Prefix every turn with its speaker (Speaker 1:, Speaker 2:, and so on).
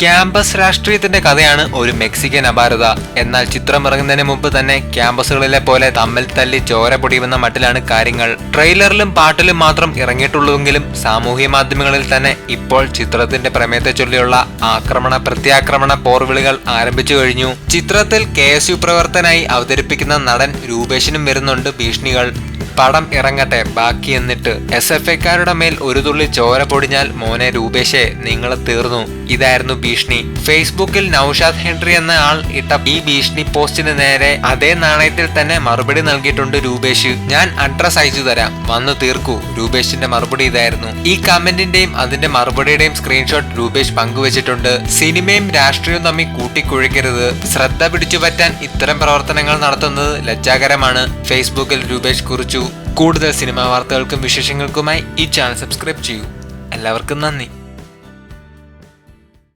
Speaker 1: Campus രാഷ്ട്രീയത്തിന്റെ കഥയാണ് ഒരു മെക്സിക്കൻ അപാരത. എന്നാൽ ചിത്രം ഇറങ്ങുന്നതിന് മുമ്പ് തന്നെ ക്യാമ്പസുകളിലെ പോലെ തമ്മിൽ തല്ലി ചോര പൊടിയുന്ന മട്ടിലാണ് കാര്യങ്ങൾ. ട്രെയിലറിലും പാട്ടിലും മാത്രം ഇറങ്ങിയിട്ടുള്ളൂവെങ്കിലും സാമൂഹ്യ മാധ്യമങ്ങളിൽ തന്നെ ഇപ്പോൾ ചിത്രത്തിന്റെ പ്രമേയത്തെ ചൊല്ലിയുള്ള ആക്രമണ പ്രത്യാക്രമണ പോർവിളികൾ ആരംഭിച്ചു കഴിഞ്ഞു. ചിത്രത്തിൽ കെ പ്രവർത്തനായി അവതരിപ്പിക്കുന്ന നടൻ രൂപേഷിനും വരുന്നുണ്ട് ഭീഷണികൾ. പടം ഇറങ്ങട്ടെ ബാക്കി എന്നിട്ട്. എസ് എഫ് ഐക്കാരുടെ മേൽ ഒരു തുള്ളി ചോര പൊടിഞ്ഞാൽ മോനെ രൂപേഷേ നിങ്ങൾ തീർന്നു. ഇതായിരുന്നു ഭീഷണി. ഫേസ്ബുക്കിൽ നൌഷാദ് ഹെൻറി എന്ന ആൾ ഇട്ട ഈ ഭീഷണി പോസ്റ്റിന് നേരെ അതേ നാണയത്തിൽ തന്നെ മറുപടി നൽകിയിട്ടുണ്ട് രൂപേഷ്. ഞാൻ അഡ്രസ് അയച്ചു തരാം. വന്നു തീർക്കൂ. രൂപേഷിന്റെ മറുപടി ഇതായിരുന്നു. ഈ കമന്റിന്റെയും അതിന്റെ മറുപടിയുടെയും സ്ക്രീൻഷോട്ട് രൂപേഷ് പങ്കുവച്ചിട്ടുണ്ട്. സിനിമയും രാഷ്ട്രീയവും തമ്മിൽ കൂട്ടിക്കുഴിക്കരുത് ശ്രദ്ധ പിടിച്ചുപറ്റാൻ ഇത്തരം പ്രവർത്തനങ്ങൾ നടത്തുന്നത് ലജ്ജാകരമാണ്. ഫേസ്ബുക്കിൽ രൂപേഷ് കുറിച്ചു. കൂടുതൽ സിനിമാ വാർത്തകൾക്കും വിശേഷങ്ങൾക്കുമായി ഈ ചാനൽ സബ്സ്ക്രൈബ് ചെയ്യൂ. എല്ലാവർക്കും നന്ദി.